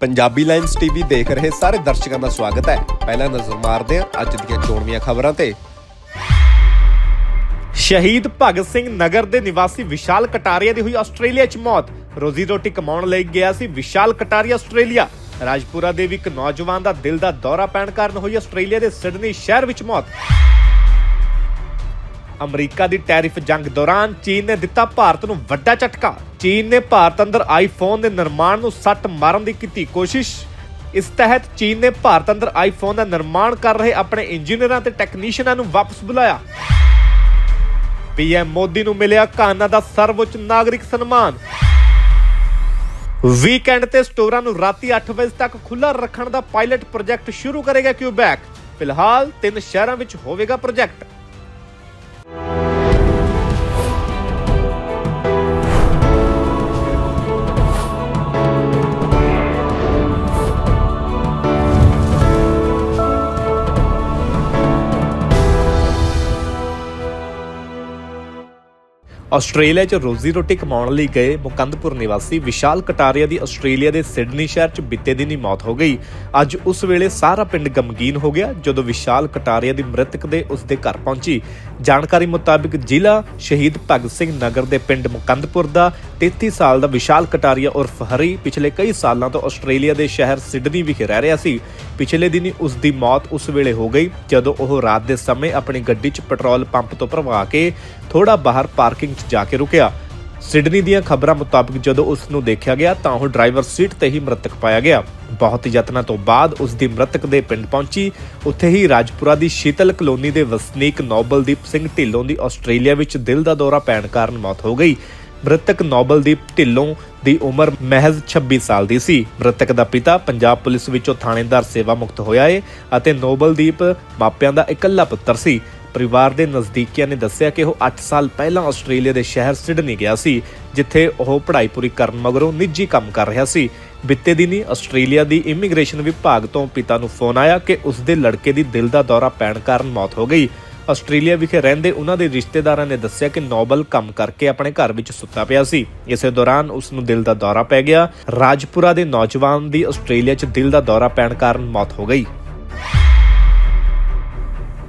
Punjabi lines TV ਦੇਖ ਰਹੇ ਸਾਰੇ ਦਰਸ਼ਕਾਂ ਦਾ ਸਵਾਗਤ ਹੈ। ਪਹਿਲਾਂ ਨਜ਼ਰ ਮਾਰਦੇ ਹਾਂ ਅੱਜ ਦੀਆਂ ਚੋਣਵੀਆਂ ਖਬਰਾਂ ਤੇ। ਸ਼ਹੀਦ ਭਗਤ ਸਿੰਘ ਨਗਰ ਦੇ ਨਿਵਾਸੀ ਵਿਸ਼ਾਲ ਕਟਾਰੀਆ ਦੀ ਹੋਈ ਆਸਟ੍ਰੇਲੀਆ 'ਚ ਮੌਤ। ਰੋਜ਼ੀ ਰੋਟੀ ਕਮਾਉਣ ਲਈ ਗਿਆ ਸੀ ਵਿਸ਼ਾਲ ਕਟਾਰੀਆ ਆਸਟ੍ਰੇਲੀਆ। ਰਾਜਪੁਰਾ ਦੇ ਵੀ ਇੱਕ ਨੌਜਵਾਨ ਦਾ ਦਿਲ ਦਾ ਦੌਰਾ ਪੈਣ ਕਾਰਨ ਹੋਈ ਆਸਟ੍ਰੇਲੀਆ ਦੇ ਸਿਡਨੀ ਸ਼ਹਿਰ ਵਿੱਚ ਮੌਤ। ਅਮਰੀਕਾ ਦੀ ਟੈਰਿਫ ਜੰਗ ਦੌਰਾਨ ਚੀਨ ਨੇ ਦਿੱਤਾ ਭਾਰਤ ਨੂੰ ਵੱਡਾ ਝਟਕਾ। ਚੀਨ ਨੇ ਭਾਰਤ ਅੰਦਰ ਆਈਫੋਨ ਦੇ ਨਿਰਮਾਣ ਨੂੰ ਸੱਟ ਮਾਰਨ ਦੀ ਕੀਤੀ ਕੋਸ਼ਿਸ਼। ਇਸ ਤਹਿਤ ਚੀਨ ਨੇ ਭਾਰਤ ਅੰਦਰ ਆਈਫੋਨ ਦਾ ਨਿਰਮਾਣ ਕਰ ਰਹੇ ਆਪਣੇ ਇੰਜੀਨੀਅਰਾਂ ਤੇ ਟੈਕਨੀਸ਼ੀਅਨਾਂ ਨੂੰ ਵਾਪਸ ਬੁਲਾਇਆ। ਪੀਐਮ ਮੋਦੀ ਨੂੰ ਮਿਲਿਆ ਕਾਨਾ ਦਾ ਸਰਵਉੱਚ ਨਾਗਰਿਕ ਸਨਮਾਨ। ਵੀਕਐਂਡ ਤੇ ਸਟੋਰਾਂ ਨੂੰ ਰਾਤੀ 8 ਵਜੇ ਤੱਕ ਖੁੱਲਾ ਰੱਖਣ ਦਾ ਪਾਇਲਟ ਪ੍ਰੋਜੈਕਟ ਸ਼ੁਰੂ ਕਰੇਗਾ ਕਿਊਬੈਕ। ਫਿਲਹਾਲ ਤਿੰਨ ਸ਼ਹਿਰਾਂ ਵਿੱਚ ਹੋਵੇਗਾ ਪ੍ਰੋਜੈਕਟ। ਆਸਟ੍ਰੇਲੀਆ 'ਚ ਰੋਜ਼ੀ ਰੋਟੀ ਕਮਾਉਣ ਲਈ ਗਏ ਮੁਕੰਦਪੁਰ ਨਿਵਾਸੀ ਵਿਸ਼ਾਲ ਕਟਾਰੀਆ ਦੀ ਆਸਟ੍ਰੇਲੀਆ ਦੇ ਸਿਡਨੀ ਸ਼ਹਿਰ 'ਚ ਬੀਤੇ ਦਿਨੀ ਮੌਤ ਹੋ ਗਈ। ਅੱਜ ਉਸ ਵੇਲੇ ਸਾਰਾ ਪਿੰਡ ਗਮਗੀਨ ਹੋ ਗਿਆ ਜਦੋਂ ਵਿਸ਼ਾਲ ਕਟਾਰੀਆ ਦੀ ਮ੍ਰਿਤਕ ਦੇ ਉਸ ਦੇ ਘਰ ਪਹੁੰਚੀ। ਜਾਣਕਾਰੀ ਮੁਤਾਬਿਕ ਜ਼ਿਲ੍ਹਾ ਸ਼ਹੀਦ ਭਗਤ ਸਿੰਘ ਨਗਰ ਦੇ ਪਿੰਡ ਮੁਕੰਦਪੁਰ ਦਾ 33 ਸਾਲ ਦਾ ਵਿਸ਼ਾਲ ਕਟਾਰੀਆ ਉਰਫ ਹਰੀ ਪਿਛਲੇ ਕਈ ਸਾਲਾਂ ਤੋਂ ਆਸਟ੍ਰੇਲੀਆ ਦੇ ਸ਼ਹਿਰ ਸਿਡਨੀ ਵਿਖੇ ਰਹਿ ਰਿਹਾ ਸੀ। ਪਿਛਲੇ ਦਿਨੀ ਉਸ ਦੀ ਮੌਤ ਉਸ ਵੇਲੇ ਹੋ ਗਈ, ਜਦੋਂ ਉਹ ਰਾਤ ਦੇ ਸਮੇਂ ਆਪਣੀ ਗੱਡੀ 'ਚ ਪੈਟਰੋਲ ਪੰਪ ਤੋਂ ਭਰਵਾ ਕੇ ਥੋੜਾ ਬਾਹਰ ਪਾਰਕਿੰਗ 'ਚ ਜਾ ਕੇ ਰੁਕਿਆ। ਸਿਡਨੀ ਦੀਆਂ ਖਬਰਾਂ ਮੁਤਾਬਕ ਜਦੋਂ ਉਸ ਨੂੰ ਦੇਖਿਆ ਗਿਆ ਤਾਂ ਉਹ ਡਰਾਈਵਰ ਸੀਟ ਤੇ ਹੀ ਮ੍ਰਿਤਕ ਪਾਇਆ ਗਿਆ। ਬਹੁਤ ਯਤਨਾਂ ਤੋਂ ਬਾਅਦ ਉਸ ਦੀ ਮ੍ਰਿਤਕ ਦੇ ਪਿੰਡ ਪਹੁੰਚੀ। ਉੱਥੇ ਹੀ ਰਾਜਪੁਰਾ ਦੀ ਸ਼ੀਤਲ ਕਲੋਨੀ ਦੇ ਵਸਨੀਕ ਨੋਬਲਦੀਪ ਸਿੰਘ ਢਿੱਲੋਂ ਦੀ ਆਸਟ੍ਰੇਲੀਆ ਵਿੱਚ ਦਿਲ ਦਾ ਦੌਰਾ ਪੈਣ ਕਾਰਨ ਮੌਤ ਹੋ ਗਈ। ਮ੍ਰਿਤਕ ਨੋਬਲਦੀਪ ਢਿੱਲੋਂ ਦੀ ਉਮਰ ਮਹਿਜ਼ 26 ਸਾਲ ਦੀ ਸੀ। ਮ੍ਰਿਤਕ ਦਾ ਪਿਤਾ ਪੰਜਾਬ ਪੁਲਿਸ ਵਿੱਚੋਂ ਥਾਣੇਦਾਰ ਸੇਵਾ ਮੁਕਤ ਹੋਇਆ ਏ ਅਤੇ ਨੋਬਲਦੀਪ ਮਾਪਿਆਂ ਦਾ ਇਕੱਲਾ ਪੁੱਤਰ ਸੀ। ਪਰਿਵਾਰ ਦੇ ਨਜ਼ਦੀਕੀਆਂ ਨੇ ਦੱਸਿਆ ਕਿ ਉਹ 8 ਸਾਲ ਪਹਿਲਾਂ ਆਸਟ੍ਰੇਲੀਆ ਦੇ ਸ਼ਹਿਰ ਸਿਡਨੀ ਗਿਆ ਸੀ, ਜਿੱਥੇ ਉਹ ਪੜ੍ਹਾਈ ਪੂਰੀ ਕਰਨ ਮਗਰੋਂ ਨਿੱਜੀ ਕੰਮ ਕਰ ਰਿਹਾ ਸੀ। ਬਿੱਤੇ ਦਿਨੀ ਆਸਟ੍ਰੇਲੀਆ ਦੀ ਇਮੀਗ੍ਰੇਸ਼ਨ ਵਿਭਾਗ ਤੋਂ ਪਿਤਾ ਨੂੰ ਫੋਨ ਆਇਆ ਕਿ ਉਸ ਦੇ ਲੜਕੇ ਦੀ ਦਿਲ ਦਾ ਦੌਰਾ ਪੈਣ ਕਾਰਨ ਮੌਤ ਹੋ ਗਈ। ਆਸਟ੍ਰੇਲੀਆ ਵਿਖੇ ਰਹਿੰਦੇ ਉਹਨਾਂ ਦੇ ਰਿਸ਼ਤੇਦਾਰਾਂ ਨੇ ਦੱਸਿਆ ਕਿ ਨੋਬਲ ਕੰਮ ਕਰਕੇ ਆਪਣੇ ਘਰ ਵਿੱਚ ਸੁੱਤਾ ਪਿਆ ਸੀ। ਇਸੇ ਦੌਰਾਨ ਉਸ ਨੂੰ ਦਿਲ ਦਾ ਦੌਰਾ ਪੈ ਗਿਆ। ਰਾਜਪੁਰਾ ਦੇ ਨੌਜਵਾਨ ਦੀ ਆਸਟ੍ਰੇਲੀਆ 'ਚ ਦਿਲ ਦਾ ਦੌਰਾ ਪੈਣ ਕਾਰਨ ਮੌਤ ਹੋ ਗਈ।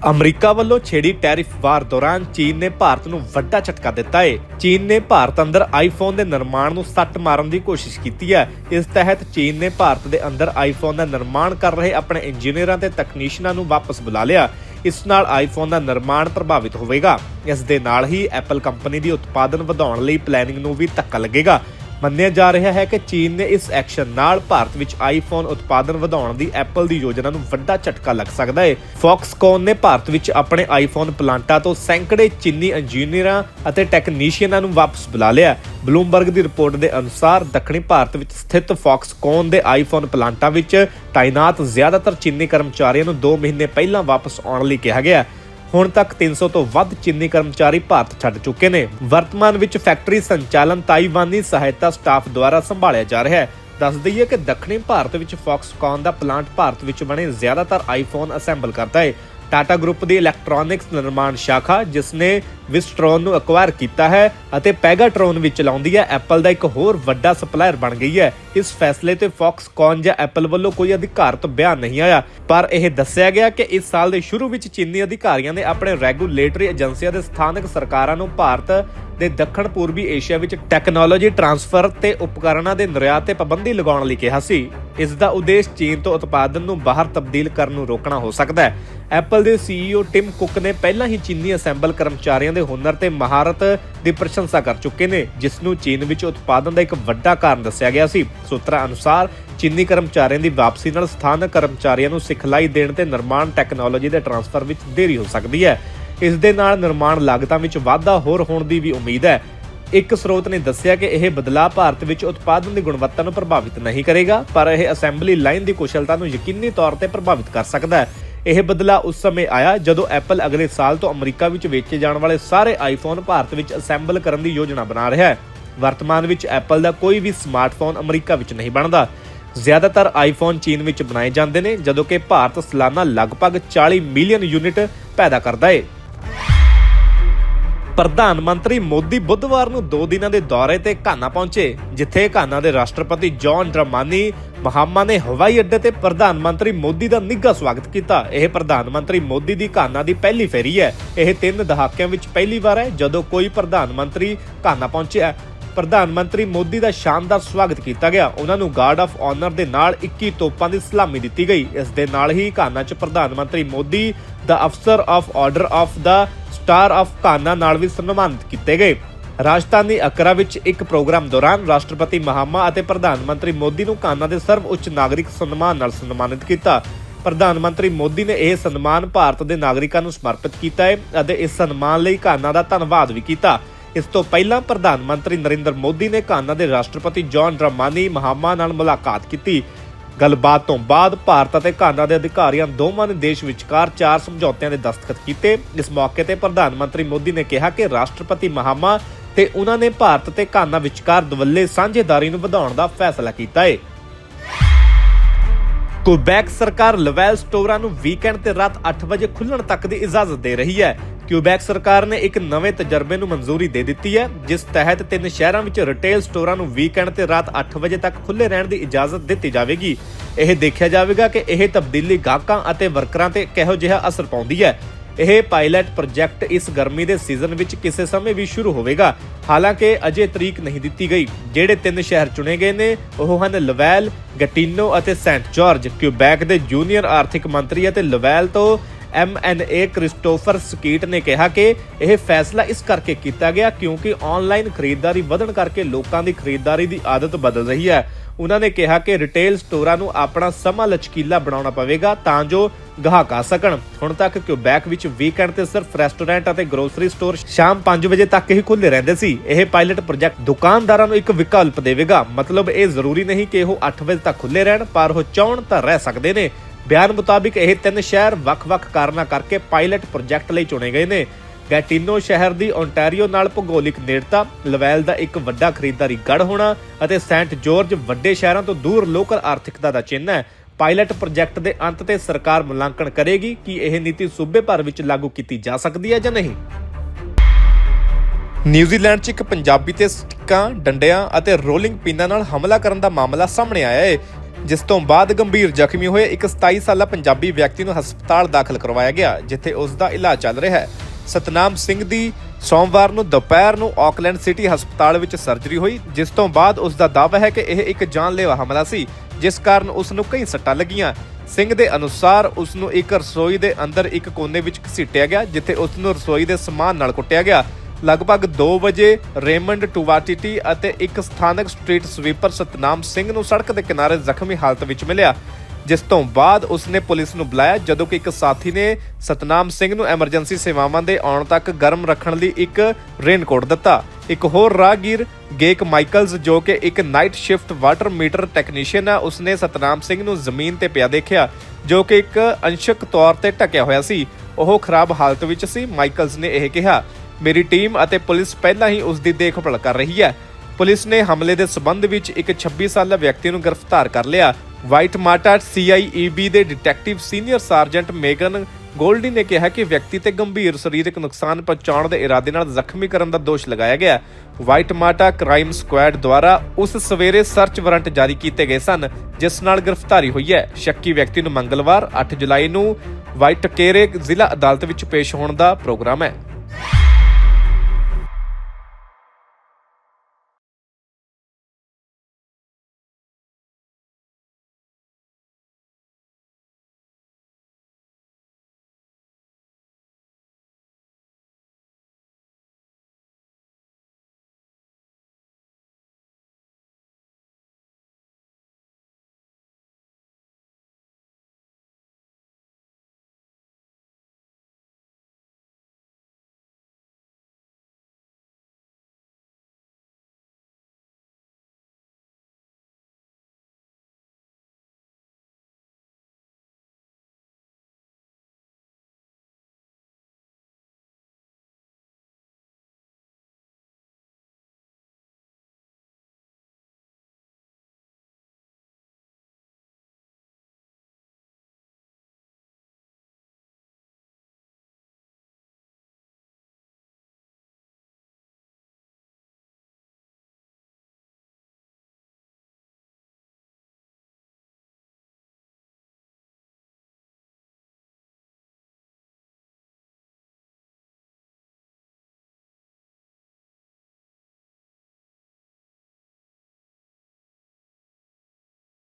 ਅਮਰੀਕਾ ਵੱਲੋਂ ਛੇੜੀ ਟੈਰਿਫ ਵਾਰ ਦੌਰਾਨ ਚੀਨ ਨੇ ਭਾਰਤ ਨੂੰ ਵੱਡਾ ਝਟਕਾ ਦਿੱਤਾ ਹੈ ਚੀਨ ਨੇ ਭਾਰਤ ਅੰਦਰ ਆਈਫੋਨ ਦੇ ਨਿਰਮਾਣ ਨੂੰ ਸੱਟ ਮਾਰਨ ਦੀ ਕੋਸ਼ਿਸ਼ ਕੀਤੀ ਹੈ। ਇਸ ਤਹਿਤ ਚੀਨ ਨੇ ਭਾਰਤ ਦੇ ਅੰਦਰ ਆਈਫੋਨ ਦਾ ਨਿਰਮਾਣ ਕਰ ਰਹੇ ਆਪਣੇ ਇੰਜੀਨੀਅਰਾਂ ਤੇ ਤਕਨੀਸ਼ੀਅਨਾਂ ਨੂੰ ਵਾਪਸ ਬੁਲਾ ਲਿਆ। ਇਸ ਨਾਲ ਆਈਫੋਨ ਦਾ ਨਿਰਮਾਣ ਪ੍ਰਭਾਵਿਤ ਹੋਵੇਗਾ। ਇਸ ਦੇ ਨਾਲ ਹੀ ਐਪਲ ਕੰਪਨੀ ਦੀ ਉਤਪਾਦਨ ਵਧਾਉਣ ਲਈ ਪਲੈਨਿੰਗ ਨੂੰ ਵੀ ਧੱਕਾ ਲੱਗੇਗਾ। ਮੰਨਿਆ ਜਾ ਰਿਹਾ ਹੈ ਕਿ ਚੀਨ ਨੇ ਇਸ ਐਕਸ਼ਨ ਨਾਲ ਭਾਰਤ ਵਿੱਚ ਆਈਫੋਨ ਉਤਪਾਦਨ ਵਧਾਉਣ ਦੀ ਐਪਲ ਦੀ ਯੋਜਨਾ ਨੂੰ ਵੱਡਾ ਝਟਕਾ ਲੱਗ ਸਕਦਾ ਹੈ। ਫੌਕਸਕੌਨ ਨੇ ਭਾਰਤ ਵਿੱਚ ਆਪਣੇ ਆਈਫੋਨ ਪਲਾਂਟਾਂ ਤੋਂ ਸੈਂਕੜੇ ਚੀਨੀ ਇੰਜੀਨੀਅਰਾਂ ਅਤੇ ਟੈਕਨੀਸ਼ੀਅਨਾਂ ਨੂੰ ਵਾਪਸ ਬੁਲਾ ਲਿਆ ਬਲੂਮਬਰਗ ਦੀ ਰਿਪੋਰਟ ਦੇ ਅਨੁਸਾਰ, ਦੱਖਣੀ ਭਾਰਤ ਵਿੱਚ ਸਥਿਤ ਫੌਕਸਕੌਨ ਦੇ ਆਈਫੋਨ ਪਲਾਂਟਾਂ ਵਿੱਚ ਤਾਇਨਾਤ ਜ਼ਿਆਦਾਤਰ ਚੀਨੀ ਕਰਮਚਾਰੀਆਂ ਨੂੰ 2 ਮਹੀਨੇ ਪਹਿਲਾਂ ਵਾਪਸ ਆਉਣ ਲਈ ਕਿਹਾ ਗਿਆ ਹੁਣ ਤੱਕ 300 ਤੋਂ ਵੱਧ ਚੀਨੀ ਕਰਮਚਾਰੀ ਭਾਰਤ ਛੱਡ ਚੁੱਕੇ ਨੇ। ਵਰਤਮਾਨ ਵਿੱਚ ਫੈਕਟਰੀ ਸੰਚਾਲਨ ਤਾਈਵਾਨੀ ਸਹਾਇਤਾ ਸਟਾਫ ਦੁਆਰਾ ਸੰਭਾਲਿਆ ਜਾ ਰਿਹਾ ਹੈ। ਦੱਸ ਦਈਏ ਕਿ ਦੱਖਣੀ ਭਾਰਤ ਵਿੱਚ ਫੌਕਸਕੌਨ ਦਾ ਪਲਾਂਟ ਭਾਰਤ ਵਿੱਚ ਬਣੇ ਜ਼ਿਆਦਾਤਰ ਆਈਫੋਨ ਅਸੈਂਬਲ ਕਰਦਾ ਹੈ। ਟਾਟਾ ਗਰੁੱਪ ਦੀ ਇਲੈਕਟ੍ਰੋਨਿਕਸ ਨਿਰਮਾਣ ਸ਼ਾਖਾ, ਜਿਸ ਨੇ ਵਿਸਟਰੋਨ ਨੂੰ ਅਕਵਾਇਰ ਕੀਤਾ ਹੈ ਅਤੇ ਪੈਗਾਟ੍ਰੋਨ ਵਿੱਚ ਚਲਾਉਂਦੀ ਹੈ। ਐਪਲ ਦਾ ਇੱਕ ਹੋਰ ਵੱਡਾ ਸਪਲਾਇਰ ਬਣ ਗਈ ਹੈ। ਇਸ ਫੈਸਲੇ ਤੇ ਫੌਕਸਕੌਨ ਜਾਂ ਐਪਲ ਵੱਲੋਂ ਕੋਈ ਅਧਿਕਾਰਤ ਬਿਆਨ ਨਹੀਂ ਆਇਆ। ਪਰ ਇਹ ਦੱਸਿਆ ਗਿਆ ਕਿ ਇਸ ਸਾਲ ਦੇ ਸ਼ੁਰੂ ਵਿੱਚ ਚੀਨੀ ਅਧਿਕਾਰੀਆਂ ਨੇ ਆਪਣੇ ਰੈਗੂਲੇਟਰੀ ਏਜੰਸੀਆਂ ਦੇ ਸਥਾਨਕ ਸਰਕਾਰਾਂ ਨੂੰ ਭਾਰਤ ਦੇ ਦੱਖਣ ਪੂਰਬੀ ਏਸ਼ੀਆ ਵਿੱਚ ਟੈਕਨੋਲੋਜੀ ਟ੍ਰਾਂਸਫਰ ਤੇ ਉਪਕਰਣਾਂ ਦੇ ਨਿਰਯਾਤ ਤੇ ਪਾਬੰਦੀ ਲਗਾਉਣ ਲਈ ਕਿਹਾ ਸੀ। ਇਸ ਦਾ ਉਦੇਸ਼ ਚੀਨ ਤੋਂ ਉਤਪਾਦਨ ਨੂੰ ਬਾਹਰ ਤਬਦੀਲ ਕਰਨ ਨੂੰ ਰੋਕਣਾ ਹੋ ਸਕਦਾ ਹੈ। ਐਪਲ ਦੇ ਸੀਈਓ ਟਿਮ ਕੁੱਕ ਨੇ ਪਹਿਲਾਂ ਹੀ ਚੀਨੀ ਅਸੈਂਬਲ ਕਰਮਚਾਰੀਆਂ ਦੇ ਹੁਨਰ ਤੇ ਮਹਾਰਤ ਦੀ ਪ੍ਰਸ਼ੰਸਾ ਕਰ ਚੁੱਕੇ ਨੇ, ਜਿਸ ਨੂੰ ਚੀਨ ਵਿੱਚ ਉਤਪਾਦਨ ਦਾ ਇੱਕ ਵੱਡਾ ਕਾਰਨ ਦੱਸਿਆ ਗਿਆ ਸੀ। ਸੂਤਰਾਂ ਅਨੁਸਾਰ, ਚੀਨੀ ਕਰਮਚਾਰੀਆਂ ਦੀ ਵਾਪਸੀ ਨਾਲ ਸਥਾਨਕ ਕਰਮਚਾਰੀਆਂ ਨੂੰ ਸਿਖਲਾਈ ਦੇਣ ਤੇ ਨਿਰਮਾਣ ਟੈਕਨੋਲੋਜੀ ਦੇ ਟਰਾਂਸਫਰ ਵਿੱਚ ਦੇਰੀ ਹੋ ਸਕਦੀ ਹੈ। ਇਸ ਦੇ ਨਾਲ ਨਿਰਮਾਣ ਲਾਗਤਾਂ ਵਿੱਚ ਵਾਧਾ ਹੋਰ ਹੋਣ ਦੀ ਵੀ ਉਮੀਦ ਹੈ। ਇੱਕ ਸਰੋਤ ਨੇ ਦੱਸਿਆ ਕਿ ਇਹ ਬਦਲਾਅ ਭਾਰਤ ਵਿੱਚ ਉਤਪਾਦਨ ਦੀ ਗੁਣਵੱਤਾ ਨੂੰ ਪ੍ਰਭਾਵਿਤ ਨਹੀਂ ਕਰੇਗਾ, ਪਰ ਇਹ ਅਸੈਂਬਲੀ ਲਾਈਨ ਦੀ ਕੁਸ਼ਲਤਾ ਨੂੰ ਯਕੀਨੀ ਤੌਰ ਤੇ ਪ੍ਰਭਾਵਿਤ ਕਰ ਸਕਦਾ ਹੈ। ਇਹ ਬਦਲਾਅ ਉਸ ਸਮੇਂ ਆਇਆ ਜਦੋਂ ਐਪਲ ਅਗਲੇ ਸਾਲ ਤੋਂ ਅਮਰੀਕਾ ਵਿੱਚ ਵੇਚੇ ਜਾਣ ਵਾਲੇ ਸਾਰੇ ਆਈਫੋਨ ਭਾਰਤ ਵਿੱਚ ਅਸੈਂਬਲ ਕਰਨ ਦੀ ਯੋਜਨਾ ਬਣਾ ਰਿਹਾ ਹੈ। ਵਰਤਮਾਨ ਵਿੱਚ ਐਪਲ ਦਾ ਕੋਈ ਵੀ ਸਮਾਰਟਫੋਨ ਅਮਰੀਕਾ ਵਿੱਚ ਨਹੀਂ ਬਣਦਾ। ਜ਼ਿਆਦਾਤਰ ਆਈਫੋਨ ਚੀਨ ਵਿੱਚ ਬਣਾਏ ਜਾਂਦੇ ਨੇ, ਜਦੋਂ ਕਿ ਭਾਰਤ ਸਾਲਾਨਾ ਲਗਭਗ 40 ਮਿਲੀਅਨ ਯੂਨਿਟ ਪੈਦਾ ਕਰਦਾ ਹੈ ਪ੍ਰਧਾਨ ਮੰਤਰੀ ਮੋਦੀ ਬੁੱਧਵਾਰ ਨੂੰ 2 ਦਿਨਾਂ ਦੇ ਦੌਰੇ ਤੇ ਘਾਨਾ ਪਹੁੰਚੇ, ਜਿੱਥੇ ਘਾਨਾ ਦੇ ਰਾਸ਼ਟਰਪਤੀ ਜੌਨ ਡਰਮਾਨੀ, ਮਹਾਮਾ ਨੇ ਹਵਾਈ ਅੱਡੇ ਤੇ ਪ੍ਰਧਾਨ ਮੰਤਰੀ ਮੋਦੀ ਦਾ ਨਿੱਘਾ ਸਵਾਗਤ ਕੀਤਾ। ਇਹ ਪ੍ਰਧਾਨ ਮੰਤਰੀ ਮੋਦੀ ਦੀ ਘਾਨਾ ਦੀ ਪਹਿਲੀ ਫੇਰੀ ਹੈ। ਇਹ ਤਿੰਨ ਦਹਾਕਿਆਂ ਵਿੱਚ ਪਹਿਲੀ ਵਾਰ ਹੈ ਜਦੋਂ ਕੋਈ ਪ੍ਰਧਾਨ ਮੰਤਰੀ ਘਾਨਾ ਪਹੁੰਚਿਆ। ਪ੍ਰਧਾਨ ਮੰਤਰੀ ਮੋਦੀ ਦਾ ਸ਼ਾਨਦਾਰ ਸਵਾਗਤ ਕੀਤਾ ਗਿਆ। ਉਹਨਾਂ ਨੂੰ ਗਾਰਡ ਆਫ ਆਨਰ ਦੇ ਨਾਲ 21 ਤੋਪਾਂ ਦੀ ਸਲਾਮੀ ਦਿੱਤੀ ਗਈ। ਇਸ ਦੇ ਨਾਲ ਹੀ ਘਾਨਾ 'ਚ ਪ੍ਰਧਾਨ ਮੰਤਰੀ ਮੋਦੀ ਦਾ ਅਫਸਰ ਆਫ ਆਰਡਰ ਆਫ ਦਾ ਸਟਾਰ ਆਫ ਘਾਨਾ ਨਾਲ ਵੀ ਸਨਮਾਨਿਤ ਕੀਤੇ ਗਏ। ਰਾਜਧਾਨੀ ਅਕਰਾ ਵਿੱਚ ਇੱਕ ਪ੍ਰੋਗਰਾਮ ਦੌਰਾਨ ਰਾਸ਼ਟਰਪਤੀ ਮਹਾਮਾ ਅਤੇ ਪ੍ਰਧਾਨ ਮੰਤਰੀ ਮੋਦੀ ਨੂੰ ਘਾਨਾ ਦੇ ਸਰਵ ਉੱਚ ਨਾਗਰਿਕ ਸਨਮਾਨ ਨਾਲ ਸਨਮਾਨਿਤ ਕੀਤਾ। ਪ੍ਰਧਾਨ ਮੰਤਰੀ ਮੋਦੀ ਨੇ ਇਹ ਸਨਮਾਨ ਭਾਰਤ ਦੇ ਨਾਗਰਿਕਾਂ ਨੂੰ ਸਮਰਪਿਤ ਕੀਤਾ ਹੈ ਅਤੇ ਇਸ ਸਨਮਾਨ ਲਈ ਘਾਨਾ ਦਾ ਧੰਨਵਾਦ ਵੀ ਕੀਤਾ। ਇਸ ਤੋਂ ਪਹਿਲਾਂ ਪ੍ਰਧਾਨ ਮੰਤਰੀ ਨਰਿੰਦਰ ਮੋਦੀ ਨੇ ਘਾਨਾ ਦੇ ਰਾਸ਼ਟਰਪਤੀ ਜੌਨ ਡਰਾਮਾਨੀ ਮਹਾਮਾ ਨਾਲ ਮੁਲਾਕਾਤ ਕੀਤੀ। ਗੱਲਬਾਤ ਤੋਂ ਬਾਅਦ ਭਾਰਤ ਅਤੇ ਘਾਨਾ ਦੇ ਅਧਿਕਾਰੀਆਂ ਦੋਵਾਂ ਨੇ ਦੇਸ਼ ਵਿਚਕਾਰ ਚਾਰ ਸਮਝੌਤਿਆਂ ਦੇ ਦਸਤਖਤ ਕੀਤੇ। ਇਸ ਮੌਕੇ ਤੇ ਪ੍ਰਧਾਨ ਮੰਤਰੀ ਮੋਦੀ ਨੇ ਕਿਹਾ ਕਿ ਰਾਸ਼ਟਰਪਤੀ ਮਹਾਮਾ ਤੇ ਉਹਨਾਂ ਨੇ ਭਾਰਤ ਤੇ ਘਾਨਾ ਵਿਚਕਾਰ ਦਵੱਲੇ ਸਾਂਝੇਦਾਰੀ ਨੂੰ ਵਧਾਉਣ ਦਾ ਫੈਸਲਾ ਕੀਤਾ ਹੈ ਕੁਬੈਕ ਸਰਕਾਰ ਲਵੈਲ ਸਟੋਰਾਂ ਨੂੰ ਵੀਕਐਂਡ ਤੇ ਰਾਤ 8 ਵਜੇ ਖੁੱਲਣ ਤੱਕ ਦੀ ਇਜਾਜ਼ਤ ਦੇ ਰਹੀ ਹੈ। ਕਿਊਬੈਕ ਸਰਕਾਰ ਨੇ ਇੱਕ ਨਵੇਂ ਤਜਰਬੇ ਨੂੰ ਮਨਜ਼ੂਰੀ ਦੇ ਦਿੱਤੀ ਹੈ, ਜਿਸ ਤਹਿਤ ਤਿੰਨ ਸ਼ਹਿਰਾਂ ਵਿੱਚ ਰਿਟੇਲ ਸਟੋਰਾਂ ਨੂੰ ਵੀਕਐਂਡ ਤੇ ਰਾਤ 8 ਵਜੇ ਤੱਕ ਖੁੱਲ੍ਹੇ ਰਹਿਣ ਦੀ ਇਜਾਜ਼ਤ ਦਿੱਤੀ ਜਾਵੇਗੀ। ਇਹ ਦੇਖਿਆ ਜਾਵੇਗਾ ਕਿ ਇਹ ਤਬਦੀਲੀ ਗਾਹਕਾਂ ਅਤੇ ਵਰਕਰਾਂ ਤੇ ਕਿਹੋ ਜਿਹਾ ਅਸਰ ਪਾਉਂਦੀ ਹੈ। ਇਹ ਪਾਇਲਟ ਪ੍ਰੋਜੈਕਟ ਇਸ ਗਰਮੀ ਦੇ ਸੀਜ਼ਨ ਵਿੱਚ ਕਿਸੇ ਸਮੇਂ ਵੀ ਸ਼ੁਰੂ ਹੋਵੇਗਾ। ਹਾਲਾਂਕਿ ਅਜੇ ਤਰੀਕ ਨਹੀਂ ਦਿੱਤੀ ਗਈ। ਜਿਹੜੇ ਤਿੰਨ ਸ਼ਹਿਰ ਚੁਣੇ ਗਏ ਨੇ, ਉਹ ਹਨ ਲਵੈਲ ਗਟਿਨੋ ਅਤੇ ਸੈਂਟ ਜਾਰਜ ਕਿਊਬੈਕ ਦੇ ਜੂਨੀਅਰ ਆਰਥਿਕ ਮੰਤਰੀ ਅਤੇ ਲਵੈਲ ਤੋਂ ਐਮਐਨਏ ਕ੍ਰਿਸਟੋਫਰ ਸਕੀਟ ਨੇ ਕਿਹਾ ਕਿ ਇਹ ਫੈਸਲਾ ਇਸ ਕਰਕੇ ਕੀਤਾ ਗਿਆ ਕਿਉਂਕਿ ਆਨਲਾਈਨ ਖਰੀਦਦਾਰੀ ਵਧਣ ਕਰਕੇ ਲੋਕਾਂ ਦੀ ਖਰੀਦਦਾਰੀ ਦੀ ਆਦਤ ਬਦਲ ਰਹੀ ਹੈ। ਉਹਨਾਂ ਨੇ ਕਿਹਾ ਕਿ ਰਿਟੇਲ ਸਟੋਰਾਂ ਨੂੰ ਆਪਣਾ ਸਮਾਂ ਲਚਕੀਲਾ ਬਣਾਉਣਾ ਪਵੇਗਾ ਤਾਂ ਜੋ ਗਾਹਕ ਆ ਸਕਣ। ਹੁਣ ਤੱਕ ਕਿਊਬੈਕ ਵਿੱਚ ਵੀਕਐਂਡ ਤੇ ਸਿਰਫ ਰੈਸਟੋਰੈਂਟ ਅਤੇ ਗਰੋਸਰੀ ਸਟੋਰ ਸ਼ਾਮ 5 ਵਜੇ ਤੱਕ ਹੀ ਖੁੱਲੇ ਰਹਿੰਦੇ ਸੀ। ਇਹ ਪਾਇਲਟ ਪ੍ਰੋਜੈਕਟ ਦੁਕਾਨਦਾਰਾਂ ਨੂੰ ਇੱਕ ਵਿਕਲਪ ਦੇਵੇਗਾ। ਮਤਲਬ ਇਹ ਜ਼ਰੂਰੀ ਨਹੀਂ ਕਿ ਉਹ 8 ਵਜੇ ਤੱਕ ਖੁੱਲੇ ਰਹਿਣ, ਪਰ ਉਹ ਚਾਹਣ ਤਾਂ ਰਹਿ ਸਕਦੇ ਨੇ। ਬਿਆਨ ਮੁਤਾਬਿਕ ਇਹ ਤਿੰਨ ਸ਼ਹਿਰ ਵੱਖ-ਵੱਖ ਕਾਰਨਾਂ ਕਰਕੇ ਪਾਇਲਟ ਪ੍ਰੋਜੈਕਟ ਲਈ ਚੁਣੇ ਗਏ ਨੇ। ਗੈਟਿਨੋ ਸ਼ਹਿਰ ਦੀ ਓਨਟਾਰੀਓ ਨਾਲ ਭੂਗੋਲਿਕ ਨੇੜਤਾ, ਲਵੈਲ ਦਾ ਇੱਕ ਵੱਡਾ ਖਰੀਦਦਾਰੀ ਗੜ ਹੋਣਾ ਅਤੇ ਸੈਂਟ ਜੋਰਜ ਵੱਡੇ ਸ਼ਹਿਰਾਂ ਤੋਂ ਦੂਰ ਲੋਕਲ ਆਰਥਿਕਤਾ ਦਾ ਚਿੰਨ੍ਹ ਹੈ। ਪਾਇਲਟ ਪ੍ਰੋਜੈਕਟ ਦੇ ਅੰਤ ਤੇ ਸਰਕਾਰ ਮੁਲਾਂਕਣ ਕਰੇਗੀ ਕਿ ਇਹ ਨੀਤੀ ਸੂਬੇ ਭਰ ਵਿੱਚ ਲਾਗੂ ਕੀਤੀ ਜਾ ਸਕਦੀ ਹੈ ਜਾਂ ਨਹੀਂ। ਨਿਊਜ਼ੀਲੈਂਡ 'ਚ ਇੱਕ ਪੰਜਾਬੀ ਤੇ ਸਟਿੱਕਾਂ, ਡੰਡਿਆਂ ਅਤੇ ਰੋਲਿੰਗ ਪਿੰਨਾਂ ਨਾਲ ਹਮਲਾ ਕਰਨ ਦਾ ਮਾਮਲਾ ਸਾਹਮਣੇ ਆਇਆ ਹੈ। ਜਿਸ ਤੋਂ ਬਾਅਦ ਗੰਭੀਰ ਜ਼ਖਮੀ ਹੋਏ ਇੱਕ 27 ਸਾਲਾ ਪੰਜਾਬੀ ਵਿਅਕਤੀ ਨੂੰ ਹਸਪਤਾਲ ਦਾਖਲ ਕਰਵਾਇਆ ਗਿਆ, ਜਿੱਥੇ ਉਸ ਦਾ ਇਲਾਜ ਚੱਲ ਰਿਹਾ ਹੈ। ਸਤਨਾਮ ਸਿੰਘ ਦੀ ਸੋਮਵਾਰ ਨੂੰ ਦੁਪਹਿਰ ਨੂੰ ਆਕਲੈਂਡ ਸਿਟੀ ਹਸਪਤਾਲ ਵਿੱਚ ਸਰਜਰੀ ਹੋਈ, ਜਿਸ ਤੋਂ ਬਾਅਦ ਉਸ ਦਾ ਦਾਅਵਾ ਹੈ ਕਿ ਇਹ ਇੱਕ ਜਾਨਲੇਵਾ ਹਮਲਾ ਸੀ, ਜਿਸ ਕਾਰਨ ਉਸ ਨੂੰ ਕਈ ਸੱਟਾਂ ਲੱਗੀਆਂ। ਸਿੰਘ ਦੇ ਅਨੁਸਾਰ ਉਸ ਨੂੰ ਇੱਕ ਰਸੋਈ ਦੇ ਅੰਦਰ ਇੱਕ ਕੋਨੇ ਵਿੱਚ ਘਸੀਟਿਆ ਗਿਆ, ਜਿੱਥੇ ਉਸ ਨੂੰ ਰਸੋਈ ਦੇ ਸਮਾਨ ਨਾਲ ਕੁੱਟਿਆ ਗਿਆ। ਲਗਭਗ 2 ਵਜੇ ਰੇਮੰਡ ਟੂਵਾਟੀਟੀ ਅਤੇ ਇੱਕ ਸਥਾਨਕ ਸਟਰੀਟ ਸਵੀਪਰ ਸਤਨਾਮ ਸਿੰਘ ਨੂੰ ਸੜਕ ਦੇ ਕਿਨਾਰੇ ਜ਼ਖਮੀ ਹਾਲਤ ਵਿੱਚ ਮਿਲਿਆ, ਜਿਸ ਤੋਂ ਬਾਅਦ ਉਸਨੇ ਪੁਲਿਸ ਨੂੰ ਬੁਲਾਇਆ, ਜਦੋਂ ਕਿ ਇੱਕ ਸਾਥੀ ਨੇ ਸਤਨਾਮ ਸਿੰਘ ਨੂੰ ਐਮਰਜੈਂਸੀ ਸੇਵਾਵਾਂ ਦੇ ਆਉਣ ਤੱਕ ਗਰਮ ਰੱਖਣ ਲਈ ਇੱਕ ਰੇਨਕੋਟ ਦਿੱਤਾ। ਇੱਕ ਹੋਰ ਰਾਹਗੀਰ, ਗੇਕ ਮਾਈਕਲਸ ਜੋ ਕਿ ਇੱਕ night shift water meter technician ਆ, ਉਸਨੇ ਸਤਨਾਮ ਸਿੰਘ ਨੂੰ ਜ਼ਮੀਨ ਤੇ ਪਿਆ ਦੇਖਿਆ, ਜੋ ਕਿ ਇੱਕ ਅੰਸ਼ਕ ਤੌਰ ਤੇ ਢਕਿਆ ਹੋਇਆ ਸੀ। ਉਹ ਖਰਾਬ ਹਾਲਤ ਵਿੱਚ ਸੀ ਮਾਈਕਲਸ ਨੇ ਇਹ ਕਿਹਾ। ਮੇਰੀ ਟੀਮ ਅਤੇ ਪੁਲਿਸ ਪਹਿਲਾਂ ਹੀ ਉਸ ਦੀ ਦੇਖਭਾਲ ਕਰ ਰਹੀ ਹੈ। ਪੁਲਿਸ ਨੇ ਹਮਲੇ ਦੇ ਸਬੰਧ ਵਿੱਚ ਇੱਕ 26 ਸਾਲਾ ਵਿਅਕਤੀ ਨੂੰ ਗ੍ਰਿਫਤਾਰ ਕਰ ਲਿਆ। ਵਾਈਟ ਮਾਟਾ ਸੀਆਈਈਬੀ ਦੇ detective senior sergeant Megan Goldie ਨੇ ਕਿਹਾ ਕਿ ਵਿਅਕਤੀ ਤੇ ਗੰਭੀਰ ਸਰੀਰਕ ਨੁਕਸਾਨ ਪਹੁੰਚਾਉਣ ਦੇ ਇਰਾਦੇ ਨਾਲ ਜ਼ਖਮੀ ਕਰਨ ਦਾ ਦੋਸ਼ ਲਗਾਇਆ ਗਿਆ। ਵਾਈਟ ਮਾਟਾ ਕ੍ਰਾਈਮ ਸਕੁਐਡ ਦੁਆਰਾ ਉਸ ਸਵੇਰੇ ਸਰਚ ਵਾਰੰਟ ਜਾਰੀ ਕੀਤੇ ਗਏ ਸਨ, ਜਿਸ ਨਾਲ ਗ੍ਰਿਫਤਾਰੀ ਹੋਈ ਹੈ। ਸ਼ੱਕੀ ਵਿਅਕਤੀ ਨੂੰ ਮੰਗਲਵਾਰ 8 ਜੁਲਾਈ ਨੂੰ ਵਾਈਟ ਕੇਰੇ ਜ਼ਿਲ੍ਹਾ ਅਦਾਲਤ ਵਿੱਚ ਪੇਸ਼ ਹੋਣ ਦਾ ਪ੍ਰੋਗਰਾਮ ਹੈ।